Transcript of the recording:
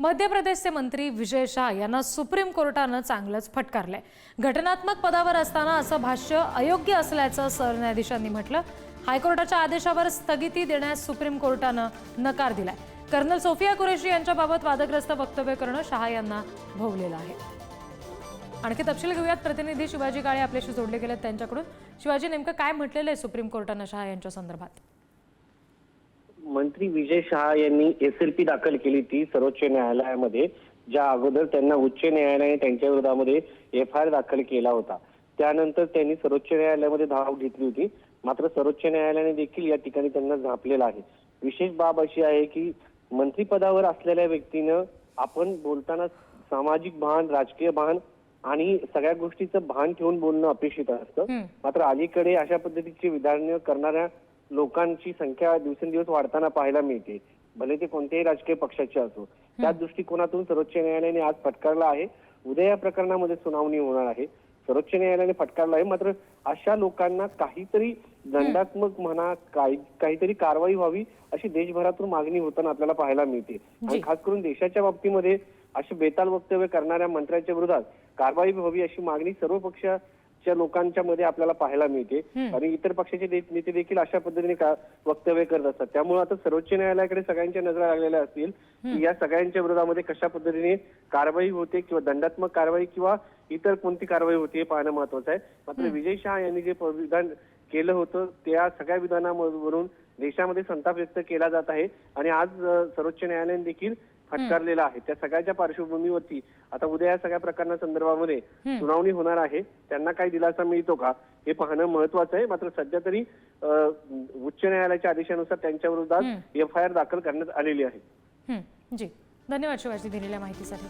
मध्य प्रदेशचे मंत्री विजय शाह यांना सुप्रीम कोर्टानं चांगलंच फटकारलंय. घटनात्मक पदावर असताना असं भाष्य अयोग्य असल्याचं सरन्यायाधीशांनी म्हटलं. हायकोर्टाच्या आदेशावर स्थगिती देण्यास सुप्रीम कोर्टानं नकार दिलाय. कर्नल सोफिया कुरेशी यांच्याबाबत वादग्रस्त वक्तव्य करणं शहा यांना भोवलेलं आहे. आणखी तपशील घेऊयात. प्रतिनिधी शिवाजी काळे आपल्याशी जोडले गेलेत त्यांच्याकडून. शिवाजी नेमकं काय म्हटलेलं आहे सुप्रीम कोर्टानं शहा यांच्या संदर्भात? मंत्री विजय शहा यांनी एस एल पी दाखल केली ती सर्वोच्च न्यायालयामध्ये ज्या अगोदर त्यांना उच्च न्यायालयाने त्यांच्या विरोधामध्ये एफ आय आर दाखल केला होता. त्यानंतर त्यांनी सर्वोच्च न्यायालयामध्ये धाव घेतली होती. मात्र सर्वोच्च न्यायालयाने देखील या ठिकाणी त्यांना झापलेलं आहे. विशेष बाब अशी आहे की मंत्रिपदावर असलेल्या व्यक्तीनं आपण बोलताना सामाजिक भान राजकीय भान आणि सगळ्या गोष्टीचं भान ठेवून बोलणं अपेक्षित असतं. मात्र अलीकडे अशा पद्धतीची विधान करणाऱ्या लोकांची संख्या दिवसेंदिवस वाढताना पाहायला मिळते. भले ते कोणत्याही राजकीय पक्षाचे असो. त्या दृष्टिकोनातून सर्वोच्च न्यायालयाने आज फटकारला आहे. उद्या या प्रकरणामध्ये सुनावणी होणार आहे. सर्वोच्च न्यायालयाने फटकारला आहे. मात्र अशा लोकांना काहीतरी दंडात्मक म्हणा काही काहीतरी कारवाई व्हावी अशी देशभरातून मागणी होताना आपल्याला पाहायला मिळते. आणि. खास करून देशाच्या बाबतीमध्ये असे बेताल वक्तव्य करणाऱ्या मंत्र्यांच्या विरोधात कारवाई व्हावी अशी मागणी सर्व पक्षाच्या लोकांच्या मध्ये आपल्याला पाहायला मिळते. आणि इतर पक्षाचे नेते देखील अशा पद्धतीने वक्तव्य करत असतात. त्यामुळे आता सर्वोच्च न्यायालयाकडे सगळ्यांच्या नजरा लागलेल्या असतील. की या सगळ्यांच्या विरोधामध्ये कशा पद्धतीने कारवाई होते किंवा दंडात्मक कारवाई किंवा इतर कोणती कारवाई होते हे पाहणं महत्वाचं आहे. मात्र विजय शहा यांनी जे विधान केलं होतं त्या सगळ्या विधानावरून देशामध्ये संताप व्यक्त केला जात आहे. आणि आज सर्वोच्च न्यायालयाने देखील फटकारलेला आहे. त्या सगळ्याच्या पार्श्वभूमीवरती आता उद्या या सगळ्या प्रकरणासंदर्भामध्ये सुनावणी होणार आहे. त्यांना काही दिलासा मिळतो का? हे पाहणं महत्वाचं आहे. मात्र सध्या तरी उच्च न्यायालयाच्या आदेशानुसार त्यांच्या विरोधात एफ आय आर दाखल करण्यात आलेली आहे. जी. धन्यवाद शिवाजी दिलेल्या माहितीसाठी.